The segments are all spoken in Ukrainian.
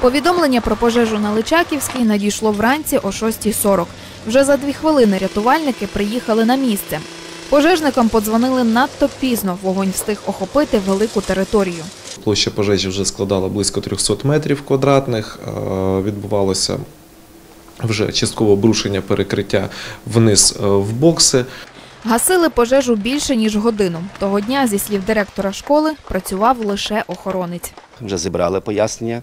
Повідомлення про пожежу на Личаківській надійшло вранці о 6.40. Вже за дві хвилини рятувальники приїхали на місце. Пожежникам подзвонили надто пізно. Вогонь встиг охопити велику територію. Площа пожежі вже складала близько 300 метрів квадратних. Е, Відбувалося вже часткове обрушення перекриття вниз е, в бокси. Гасили пожежу більше ніж годину. Того дня, зі слів директора школи, працював лише охоронець. вже зібрали пояснення.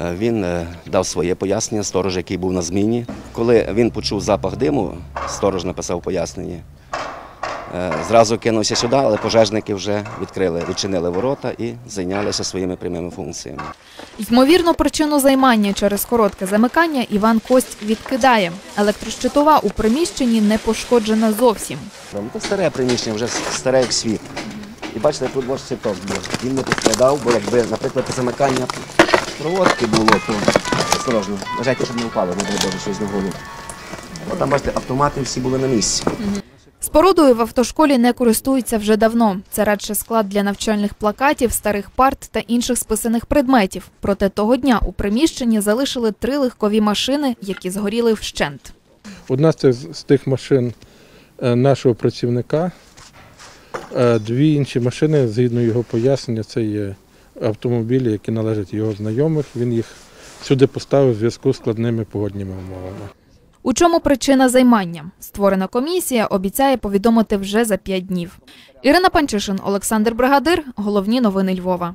Е, Він е, дав своє пояснення, сторож, який був на зміні. Коли він почув запах диму, сторож написав пояснення. Е, Зразу кинувся сюди, але пожежники вже відкрили, відчинили ворота і зайнялися своїми прямими функціями. Ймовірно, причину займання через коротке замикання Іван Кость відкидає. Електрощитова у приміщенні не пошкоджена зовсім. Ну, Це старе приміщення, вже старе як світ. І бачите, тут ось щиток був. Він не пострадав, бо якби, наприклад, замикання проводки було, то осторожно, вважайте, щоб не впало, не було щось на голову. От там, бачите, автомати всі були на місці. Спорудою в автошколі не користуються вже давно. Це радше склад для навчальних плакатів, старих парт та інших списаних предметів. Проте того дня у приміщенні залишили три легкові машини, які згоріли вщент. Одна з тих, з тих машин е, нашого працівника, е, дві інші машини, згідно його пояснення, це є автомобілі, які належать його знайомих. Він їх сюди поставив у зв'язку з складними погодніми умовами. У чому причина займання? Створена комісія обіцяє повідомити вже за п'ять днів. Ірина Панчишин, Олександр Бригадир. Головні новини Львова.